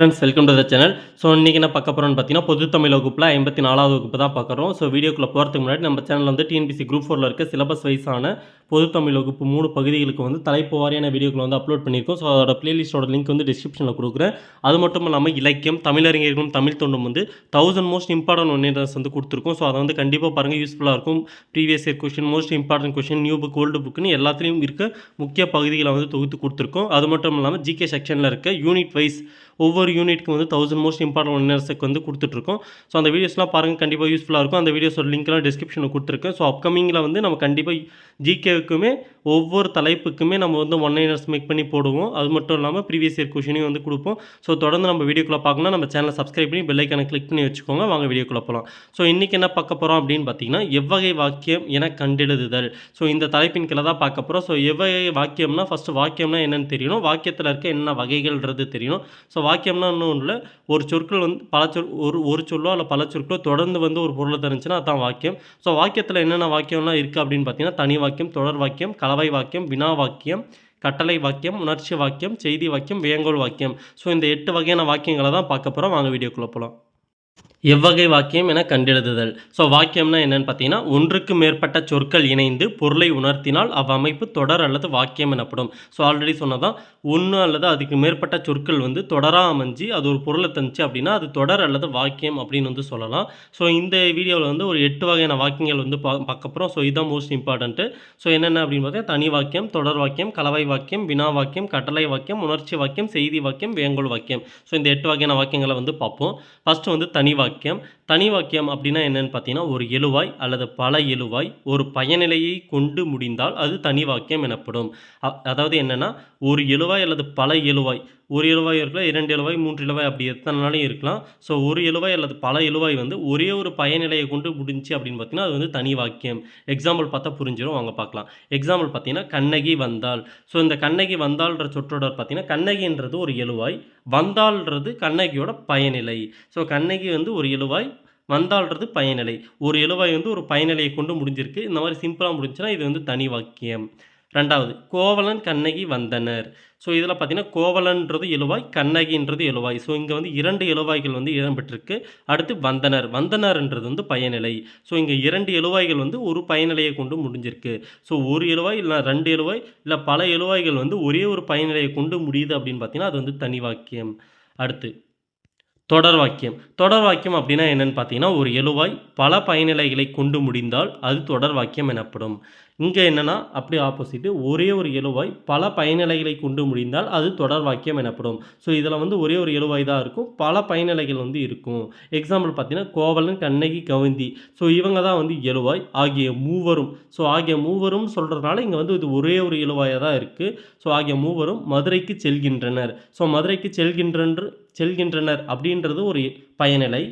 Friends welcome to the channel so இன்றைக்கி என்ன பார்க்க போகிறோம்னு பார்த்தீங்கன்னா பொது தமிழ் வகுப்பில் ஐம்பத்தி நாலாவது வகுப்பு தான் பார்க்குறோம். ஸோ வீடியோக்குள்ளே போகிறதுக்கு முன்னாடி நம்ம சேனலில் வந்து டிஎன்பிசி குரூப் ஃபோரில் இருக்க சிலபஸ் வைஸான பொது தமிழ் வகுப்பு மூணு பகுதிகளுக்கு வந்து தலைப்பு வாரியான வீடியோக்களை வந்து அப்லோட் பண்ணியிருக்கோம். ஸோ அதோட பிளேலிஸ்ட்டோட லிங்க் வந்து டிஸ்கிரிப்ஷனில் கொடுக்குறேன். அது மட்டும் இல்லாமல் இலக்கியம் தமிழறிஞர்களும் தமிழ் தொண்டும் வந்து தௌசண்ட் மோஸ்ட் இம்பார்ட்டன்ட் ஒன்னர்ஸ் வந்து கொடுத்துருக்கோம். ஸோ அதை வந்து கண்டிப்பாக பாருங்கள் யூஸ்ஃபுல்லாக இருக்கும். Previous year question most important question new book old புக்குன்னு எல்லாத்துலேயும் இருக்க முக்கிய பகுதிகளை வந்து தொகுத்து கொடுத்துருக்கோம். அது மட்டும் இல்லாமல் ஜிகே செக்ஷனில் இருக்க யூனிட் வைஸ் ஒவ்வொரு யூனிட்க்கு வந்து தௌசண்ட் மோஸ்ட் இம்பார்ட்டன்ட் ஒன்னர்ஸுக்கு வந்து கொடுத்துட்ருக்கோம். ஸோ அந்த வீடியோஸ்லாம் பாருங்கள் கண்டிப்பாக யூஸ்ஃபுல்லாக இருக்கும். அந்த வீடியோஸோட லிங்க்லாம் டிஸ்கிரிப்ஷனில் கொடுத்துருக்கேன். ஸோ அப்கமிங்கில் வந்து நம்ம கண்டிப்பாக ஜிகேவுக்குமே ஒவ்வொரு தலைப்புக்குமே நம்ம வந்து ஒன் லைனர்ஸ் மேக் பண்ணி போடுவோம். அது மட்டும் இல்லாமல் ப்ரீவியஸ் இயர் கொஷினையும் வந்து கொடுப்போம். ஸோ தொடர்ந்து நம்ம வீடியோக்குள்ளே பார்க்கணும் நம்ம சேனலை சப்ஸ்கிரைப் பண்ணி பெல்லைக்கான கிளிக் பண்ணி வச்சுக்கோங்க. வாங்க வீடியோக்குள்ளே போகலாம் ஸோ இன்றைக்கி என்ன பார்க்க போகிறோம் அப்படின்னு பார்த்தீங்கன்னா எவ்வகை வாக்கியம் என கண்டெழுதுதல். ஸோ இந்த தலைப்பின் கீழே தான் பார்க்க போகிறோம் ஸோ எவ்வகை வாக்கியம்னா ஃபஸ்ட்டு வாக்கியம்னா என்னென்னு தெரியணும். வாக்கியத்தில் இருக்க என்ன வகைகள்ன்றது தெரியணும். ஸோ வாக்கியம்னா இன்னும் இல்லை. ஒரு சொற்கள் வந்து பல சொல் ஒரு ஒரு சொல்லோ இல்லை பல சொற்களோ தொடர்ந்து வந்து ஒரு பொருளை தருந்துச்சுன்னா அதான் வாக்கியம். ஸோ வாக்கியத்தில் என்னென்ன வாக்கியம்லாம் இருக்குது அப்படின்னு பார்த்தீங்கன்னா தனி வாக்கியம் தொடர் வாக்கியம் கலவை வாக்கியம் வினா வாக்கியம் கட்டளை வாக்கியம் உணர்ச்சி வாக்கியம் செய்தி வாக்கியம் வேங்கோல் வாக்கியம். ஸோ இந்த எட்டு வகையான வாக்கியங்களை தான் பார்க்க போகிறோம் வாங்க வீடியோக்குள்ளே போகலாம் எவ்வகை வாக்கியம் என கண்டெழுதுதல். ஸோ வாக்கியம்னா என்னென்னு பார்த்தீங்கன்னா ஒன்றுக்கு மேற்பட்ட சொற்கள் இணைந்து பொருளை உணர்த்தினால் அவ்வமைப்பு தொடர் அல்லது வாக்கியம் எனப்படும். ஸோ ஆல்ரெடி சொன்னதான் ஒன்று அல்லது அதுக்கு மேற்பட்ட சொற்கள் வந்து தொடராக அமைஞ்சு அது ஒரு பொருளை தந்துச்சு அப்படின்னா அது தொடர் அல்லது வாக்கியம் அப்படின்னு வந்து சொல்லலாம். ஸோ இந்த வீடியோவில் வந்து ஒரு எட்டு வகையான வாக்கியங்கள் வந்து பா பார்க்கப்போகிறோம் ஸோ இதுதான் மோஸ்ட் இம்பார்ட்டன்ட்டு ஸோ என்னென்ன அப்படின்னு பார்த்தீங்கன்னா தனி வாக்கியம் தொடர் வாக்கியம் கலவை வாக்கியம் வினா வாக்கியம் கட்டளை வாக்கியம் உணர்ச்சி வாக்கியம் செய்தி வாக்கியம் வேங்கோல் வாக்கியம். ஸோ இந்த எட்டு வகையான வாக்கியங்களை வந்து பார்ப்போம். ஃபஸ்ட்டு வந்து தனி வாக்கியம். வாக்கியம் தனி வாக்கியம் அப்படின்னா என்னன்னு பார்த்தீங்கன்னா ஒரு எழுவாய் அல்லது பல எழுவாய் ஒரு பயனிலையை கொண்டு முடிந்தால் அது தனி வாக்கியம் எனப்படும். அ- அதாவது என்னன்னா ஒரு எழுவாய் அல்லது பல எழுவாய் ஒரு எழுவாய் இருக்கலாம் இரண்டு எழுவாய் மூன்று இலவாய் அப்படி எத்தனை நாளும் இருக்கலாம். ஸோ ஒரு எழுவாய் அல்லது பல எழுவாய் வந்து ஒரே ஒரு பயனிலையை கொண்டு முடிஞ்சு அப்படின்னு பார்த்தீங்கன்னா அது வந்து தனி வாக்கியம். எக்ஸாம்பிள் பார்த்தா புரிஞ்சிடும் வாங்க பார்க்கலாம். எக்ஸாம்பிள் பார்த்தீங்கன்னா கண்ணகி வந்தாள். ஸோ இந்த கண்ணகி வந்தாள்ன்ற சொற்றொடர் பார்த்தீங்கன்னா கண்ணகின்றது ஒரு எழுவாய் வந்தாள்ன்றது கண்ணகியோட பயனிலை. ஸோ கண்ணகி வந்து ஒரு எழுவாய் வந்தாள்ன்றது பயனிலை. ஒரு எழுவாய் வந்து ஒரு பயனிலையை கொண்டு முடிஞ்சிருக்கு. இந்த மாதிரி சிம்பிளாக முடிஞ்சுன்னா இது வந்து தனி வாக்கியம். ரெண்டாவது கோவலன் கண்ணகி வந்தனர். ஸோ இதில் பார்த்தீங்கன்னா கோவலன்றது எழுவாய் கண்ணகின்றது எழுவாய். ஸோ இங்கே வந்து இரண்டு எழுவாய்கள் வந்து இடம்பெற்றிருக்கு. அடுத்து வந்தனர். வந்தனர்ன்றது வந்து பயனிலை. ஸோ இங்கே இரண்டு எழுவாய்கள் வந்து ஒரு பயனிலையை கொண்டு முடிஞ்சிருக்கு. ஸோ ஒரு எழுவாய் இல்லை ரெண்டு எழுவாய் இல்லை பல எழுவாய்கள் வந்து ஒரே ஒரு பயனிலையை கொண்டு முடியுது அப்படின்னு பார்த்தீங்கன்னா அது வந்து தனி வாக்கியம். அடுத்து தொடர் வாக்கியம். தொடர் வாக்கியம் அப்படின்னா என்னென்னு பார்த்தீங்கன்னா ஒரு எழுவாய் பல பயனிலைகளை கொண்டு முடிந்தால் அது தொடர் வாக்கியம் எனப்படும். இங்கே என்னன்னா அப்படியே ஆப்போசிட்டு ஒரே ஒரு எழுவாய் பல பயனிலைகளை கொண்டு முடிந்தால் அது தொடர் வாக்கியம் எனப்படும். ஸோ இதில் வந்து ஒரே ஒரு எழுவாய் தான் இருக்கும். பல பயனிலைகள் வந்து இருக்கும். எக்ஸாம்பிள் பார்த்தீங்கன்னா கோவலன் கண்ணகி கவுந்தி. ஸோ இவங்க தான் வந்து எழுவாய் ஆகிய மூவரும். ஸோ ஆகிய மூவரும் சொல்கிறதுனால இங்கே வந்து இது ஒரே ஒரு எழுவாயாக தான் இருக்குது ஸோ ஆகிய மூவரும் மதுரைக்கு செல்கின்றனர். ஸோ மதுரைக்கு செல்கின்றன்று செல்கின்றனர் அப்படின்றது ஒரு பயனிலை.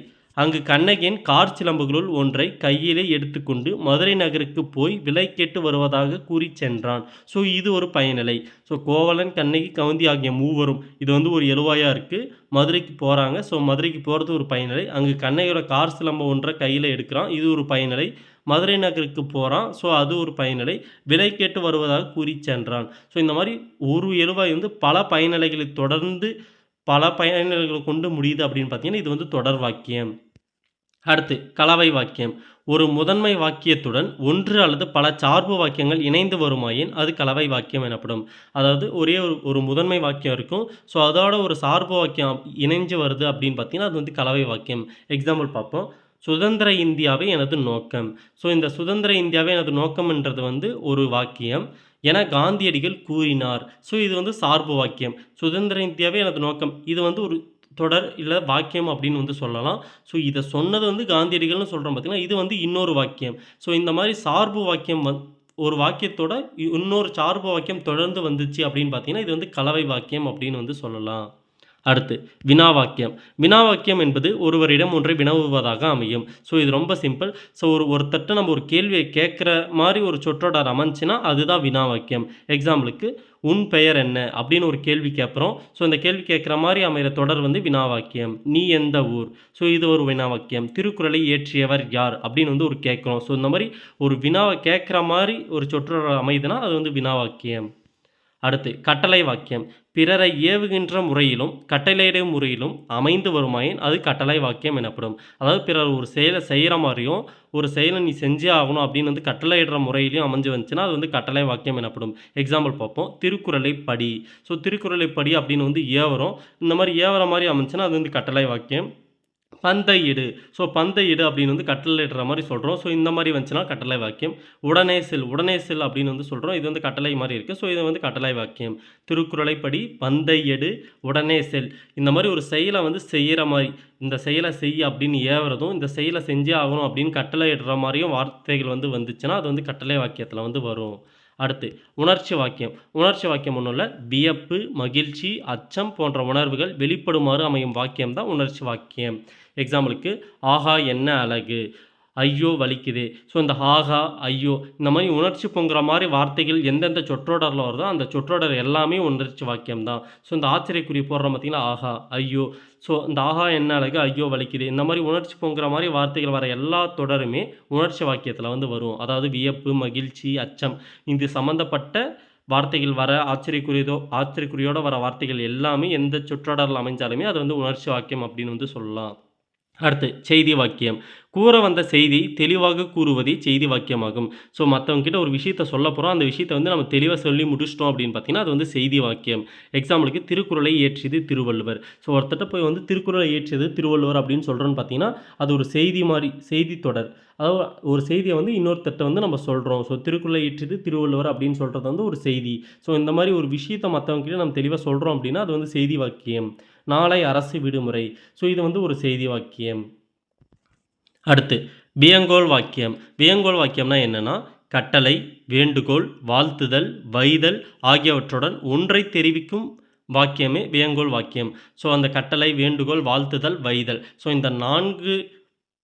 அங்கு கண்ணகியின் கார் சிலம்புகளுள் ஒன்றை கையிலே எடுத்துக்கொண்டு மதுரை நகருக்கு போய் விலை கேட்டு வருவதாக கூறி சென்றான். ஸோ இது ஒரு பயனிலை. ஸோ கோவலன் கண்ணகி கவுந்தி ஆகிய மூவரும் இது வந்து ஒரு எழுவாயாக இருக்குது மதுரைக்கு போகிறாங்க ஸோ மதுரைக்கு போகிறது ஒரு பயனிலை. அங்கு கண்ணகியோட கார் சிலம்பம் ஒன்றை கையில் எடுக்கிறான். இது ஒரு பயனிலை. மதுரை நகருக்கு போகிறான் ஸோ அது ஒரு பயனிலை. விலை கேட்டு வருவதாக கூறி சென்றான். ஸோ இந்த மாதிரி ஒரு எழுவாய் வந்து பல பயனிலைகளை தொடர்ந்து பல பயனிலைகளை கொண்டு முடியுது அப்படின்னு பார்த்தீங்கன்னா இது வந்து தொடர் வாக்கியம். அடுத்து கலவை வாக்கியம். ஒரு முதன்மை வாக்கியத்துடன் ஒன்று அல்லது பல சார்பு வாக்கியங்கள் இணைந்து வருமாயின் அது கலவை வாக்கியம் எனப்படும். அதாவது ஒரே ஒரு ஒரு முதன்மை வாக்கியம் இருக்கும். ஸோ அதோட ஒரு சார்பு வாக்கியம் இணைஞ்சு வருது அப்படின்னு பார்த்தீங்கன்னா அது வந்து கலவை வாக்கியம். எக்ஸாம்பிள் பார்ப்போம். சுதந்திர இந்தியாவே எனது நோக்கம். ஸோ இந்த சுதந்திர இந்தியாவே எனது நோக்கம்ன்றது வந்து ஒரு வாக்கியம் என காந்தியடிகள் கூறினார். ஸோ இது வந்து சார்பு வாக்கியம். சுதந்திர இந்தியாவே எனது நோக்கம். இது வந்து ஒரு தொடர் இல்லை வாக்கியம் அப்படின்னு வந்து சொல்லலாம். ஸோ இதை சொன்னது வந்து காந்தியடிகள்னு சொல்கிறோம் பார்த்தீங்கன்னா இது வந்து இன்னொரு வாக்கியம். ஸோ இந்த மாதிரி சார்பு வாக்கியம் வந் ஒரு வாக்கியத்தோட இ- இன்னொரு சார்பு வாக்கியம் தொடர்ந்து வந்துச்சு அப்படின்னு பார்த்தீங்கன்னா இது வந்து கலவை வாக்கியம் அப்படின்னு வந்து சொல்லலாம். அடுத்து வினாவாக்கியம். வினாவாக்கியம் என்பது ஒருவரிடம் ஒன்றை வினவுவதாக அமையும். ஸோ இது ரொம்ப சிம்பிள் ஸோ ஒரு ஒருத்தட்ட நம்ம ஒரு கேள்வியை கேட்குற மாதிரி ஒரு சொற்றொடர் அமைஞ்சுன்னா அதுதான் வினா வாக்கியம் எக்ஸாம்பிளுக்கு உன் பெயர் என்ன? அப்படின்னு ஒரு கேள்வி கேட்குறோம். ஸோ இந்த கேள்வி கேட்குற மாதிரி அமைகிற தொடர் வந்து வினாவாக்கியம். நீ எந்த ஊர்? ஸோ இது ஒரு வினா வாக்கியம் திருக்குறளை இயற்றியவர் யார்? அப்படின்னு வந்து ஒரு கேட்குறோம். ஸோ இந்த மாதிரி ஒரு வினாவை கேட்குற மாதிரி ஒரு சொற்றொடர் அமையுதுன்னா அது வந்து வினாவாக்கியம். அடுத்து கட்டளை வாக்கியம். பிறரை ஏவுகின்ற முறையிலும் கட்டளையிடும் முறையிலும் அமைந்து வருமாயின் அது கட்டளை வாக்கியம் எனப்படும். அதாவது பிறர் ஒரு செயலை செய்கிற மாதிரியும் ஒரு செயலை நீ செஞ்சே ஆகணும் அப்படின்னு வந்து கட்டளையிடுற முறையிலையும் அமைஞ்சு வந்துச்சுன்னா அது வந்து கட்டளை வாக்கியம் எனப்படும். எக்ஸாம்பிள் பார்ப்போம். திருக்குறளை படி. ஸோ திருக்குறளை படி அப்படின்னு வந்து ஏவரும். இந்த மாதிரி ஏவர மாதிரி அமைஞ்சுன்னா அது வந்து கட்டளை வாக்கியம். பந்தையிடு ஸோ பந்தையிடு அப்படின்னு வந்து கட்டளையிடுற மாதிரி சொல்கிறோம் ஸோ இந்த மாதிரி வந்துச்சுன்னா கட்டளை வாக்கியம். உடனே செல் உடனே செல் அப்படின்னு வந்து சொல்கிறோம் இது வந்து கட்டளை மாதிரி இருக்குது ஸோ இது வந்து கட்டளை வாக்கியம். திருக்குறளைப்படி பந்தையெடு உடனே செல். இந்த மாதிரி ஒரு செயலை வந்து செய்கிற மாதிரி இந்த செயலை செய் அப்படின்னு ஏவுறதும் இந்த செயலை செஞ்சே ஆகணும் அப்படின்னு கட்டளை இடுற மாதிரியும் வார்த்தைகள் வந்து வந்துச்சுன்னா அது வந்து கட்டளை வாக்கியத்தில் வந்து வரும். அடுத்து உணர்ச்சி வாக்கியம். உணர்ச்சி வாக்கியம் ஒன்றும் இல்லை வியப்பு மகிழ்ச்சி அச்சம் போன்ற உணர்வுகள் வெளிப்படுமாறு அமையும் வாக்கியம் தான் உணர்ச்சி வாக்கியம். எக்ஸாம்பிளுக்கு ஆஹா என்ன அழகு. ஐயோ வலிக்குது. ஸோ இந்த ஆஹா ஐயோ இந்த மாதிரி உணர்ச்சி பொங்குற மாதிரி வார்த்தைகள் எந்தெந்த சொற்றொடரில் வருதோ அந்த சொற்றொடர் எல்லாமே உணர்ச்சி வாக்கியம் தான். ஸோ இந்த ஆச்சரியக்குறி போடுற பார்த்தீங்கன்னா ஆஹா ஐயோ. ஸோ இந்த ஆஹா என்ன அழகு ஐயோ வலிக்குது. இந்த மாதிரி உணர்ச்சி பொங்குற மாதிரி வார்த்தைகள் வர எல்லா தொடருமே உணர்ச்சி வாக்கியத்தில் வந்து வரும். அதாவது வியப்பு மகிழ்ச்சி அச்சம் இது சம்மந்தப்பட்ட வார்த்தைகள் வர ஆச்சரியக்குரியதோ ஆச்சரியக்குறியோடு வர வார்த்தைகள் எல்லாமே எந்த சொற்றொடரில் அமைஞ்சாலுமே அது வந்து உணர்ச்சி வாக்கியம் அப்படின்னு வந்து சொல்லலாம். அடுத்து செய்தி வாக்கியம். கூற வந்த செய்தி தெளிவாக கூறுவதே செய்தி வாக்கியமாகும். ஸோ மற்றவங்ககிட்ட ஒரு விஷயத்த சொல்ல போகிறோம் அந்த விஷயத்தை வந்து நம்ம தெளிவாக சொல்லி முடிச்சிட்டோம் அப்படின்னு பார்த்தீங்கன்னா அது வந்து செய்தி வாக்கியம். எக்ஸாம்பிளுக்கு திருக்குறளை இயற்றியது திருவள்ளுவர். ஸோ ஒருத்தட்ட போய் வந்து திருக்குறளை இயற்றியது திருவள்ளுவர் அப்படின்னு சொல்கிறோன்னு பார்த்தீங்கன்னா அது ஒரு செய்தி மாதிரி செய்தி தொடர். அதாவது ஒரு செய்தியை வந்து இன்னொருத்தட்ட வந்து நம்ம சொல்கிறோம் ஸோ திருக்குறளை இயற்றியது திருவள்ளுவர் அப்படின்னு சொல்கிறது வந்து ஒரு செய்தி. ஸோ இந்த மாதிரி ஒரு விஷயத்தை மற்றவங்ககிட்ட நம்ம தெளிவாக சொல்கிறோம் அப்படின்னா அது வந்து செய்தி வாக்கியம். நாளை அரசு விடுமுறை. ஸோ இது வந்து ஒரு செய்தி வாக்கியம். அடுத்து வியங்கோல் வாக்கியம். வியங்கோல் வாக்கியம்னா என்னென்னா கட்டளை வேண்டுகோள் வாழ்த்துதல் வைதல் ஆகியவற்றுடன் ஒன்றை தெரிவிக்கும் வாக்கியமே வியங்கோல் வாக்கியம். ஸோ அந்த கட்டளை வேண்டுகோள் வாழ்த்துதல் வைதல். ஸோ இந்த நான்கு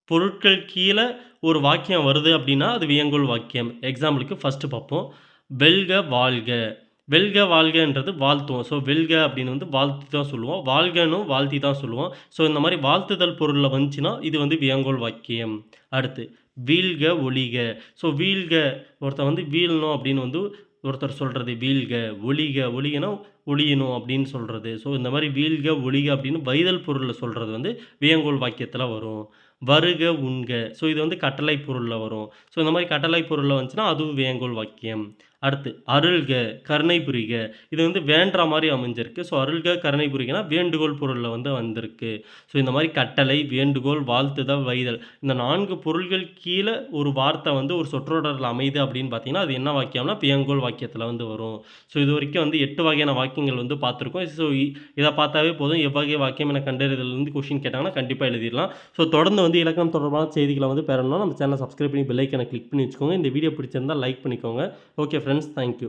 பொருட்கள் கீழே ஒரு வாக்கியம் வருது அப்படின்னா அது வியங்கோல் வாக்கியம். எக்ஸாம்பிளுக்கு ஃபஸ்ட்டு பார்ப்போம். வெல்க வாழ்க. வெல்க வாழ்கன்றது வாழ்த்துவோம். ஸோ வெல்க அப்படின்னு வந்து வாழ்த்து தான் சொல்லுவோம். வாழ்கனும் வாழ்த்தி தான் சொல்லுவோம். ஸோ இந்த மாதிரி வாழ்த்துதல் பொருளில் வந்துச்சுன்னா இது வந்து வியங்கோல் வாக்கியம். அடுத்து வீழ்க ஒளிக ஸோ வீழ்க ஒருத்தர் வந்து வீழணும் அப்படின்னு வந்து ஒருத்தர் சொல்கிறது வீழ்க ஒளிக ஒளிகனா ஒளியணும் அப்படின்னு சொல்கிறது ஸோ இந்த மாதிரி வீழ்க ஒளிக அப்படின்னு வைதல் பொருளில் சொல்கிறது வந்து வியங்கோல் வாக்கியத்தில் வரும். வருக உண்க. ஸோ இது வந்து கட்டளை பொருளில் வரும். ஸோ இந்த மாதிரி கட்டளை பொருளில் வந்துச்சுன்னா அதுவும் வேங்கோல் வாக்கியம். அடுத்து அருள்க கருணை புரிக. இது வந்து வேண்டுற மாதிரி அமைஞ்சிருக்கு. ஸோ அருள்க கருணை புரிகனா வேண்டுகோள் பொருளில் வந்து வந்திருக்கு. ஸோ இந்த மாதிரி கட்டளை வேண்டுகோள் வாழ்த்துதல் வைதல். இந்த நான்கு பொருள்கள் கீழே ஒரு வார்த்தை வந்து ஒரு சொற்றொடரில் அமையுது அப்படின்னு பார்த்தீங்கன்னா அது என்ன வாக்கியம்னா பியங்கோல் வாக்கியத்தில் வந்து வரும். ஸோ இது வரைக்கும் வந்து எட்டு வகையான வாக்கியங்கள் வந்து பார்த்துருக்கோம். ஸோ இதை பார்த்தாவே போதும். எவ்வகை வாக்கியம் என கண்டறிதல் வந்து கொஷின் கேட்டாங்கன்னா கண்டிப்பாக எழுதிடலாம். ஸோ தொடர்ந்து வந்து இலக்கம் தொடர்பான செய்திகளை வந்து பெறணும்னா நம்ம சேனல் சப்ஸ்கிரைப் பண்ணி பெல்லைக்கனை கிளிக் பண்ணி வச்சுக்கோங்க. இந்த வீடியோ பிடிச்சிருந்தா லைக் பண்ணிக்கோங்க. Okay friends thank you